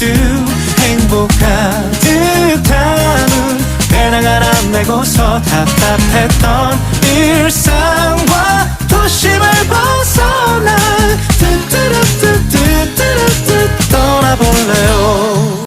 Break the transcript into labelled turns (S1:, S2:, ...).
S1: 뚜뚜루뚜뚜 행복 가득한 배낭 하나 메고서 답답했던 일상과 도심을 벗어나 뚜뚜루뚜뚜뚜뚜 떠나볼래요